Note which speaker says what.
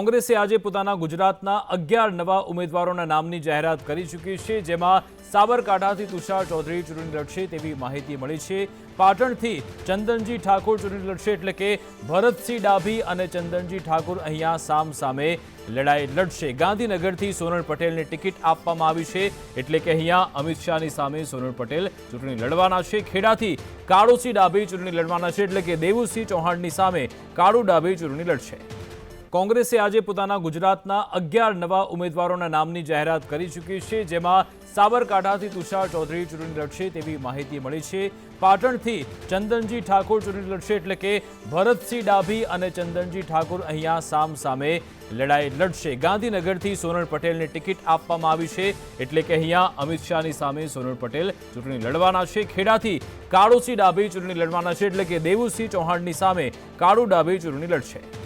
Speaker 1: કોંગ્રેસે આજે પોતાના ગુજરાતના અગિયાર નવા ઉમેદવારોના નામની જાહેરાત કરી ચૂકી છે, જેમાં સાબરકાંઠાથી તુષાર ચૌધરી ચૂંટણી લડશે તેવી માહિતી મળી છે. પાટણથી ચંદનજી ઠાકોર ચૂંટણી લડશે એટલે કે ભરતસિંહ ડાભી અને ચંદનજી ઠાકોર અહીંયા સામ સામે લડાઈ લડશે. ગાંધીનગરથી સોનલ પટેલને ટિકિટ આપવામાં આવી છે, એટલે કે અહીંયા અમિત શાહની સામે સોનલ પટેલ ચૂંટણી લડવાના છે. ખેડાથી કાળુસિંહ ડાભી ચૂંટણી લડવાના છે, એટલે કે દેવુસિંહ ચૌહાણની સામે કાળુ ડાભી ચૂંટણી લડશે. કોંગ્રેસે આજે પોતાના ગુજરાતના અગિયાર નવા ઉમેદવારોના નામની જાહેરાત કરી ચૂકી છે, જેમાં સાબરકાંઠાથી તુષાર ચૌધરી ચૂંટણી લડશે તેવી માહિતી મળી છે. પાટણથી ચંદનજી ઠાકોર ચૂંટણી લડશે એટલે કે ભરતસિંહ ડાભી અને ચંદનજી ઠાકોર અહીંયા સામ સામે લડાઈ લડશે. ગાંધીનગરથી સોનલ પટેલને ટિકિટ આપવામાં આવી છે, એટલે કે અહીંયા અમિત શાહની સામે સોનલ પટેલ ચૂંટણી લડવાના છે. ખેડાથી કાળુસિંહ ડાભી ચૂંટણી લડવાના છે, એટલે કે દેવુસિંહ ચૌહાણની સામે કાળુ ડાભી ચૂંટણી લડશે.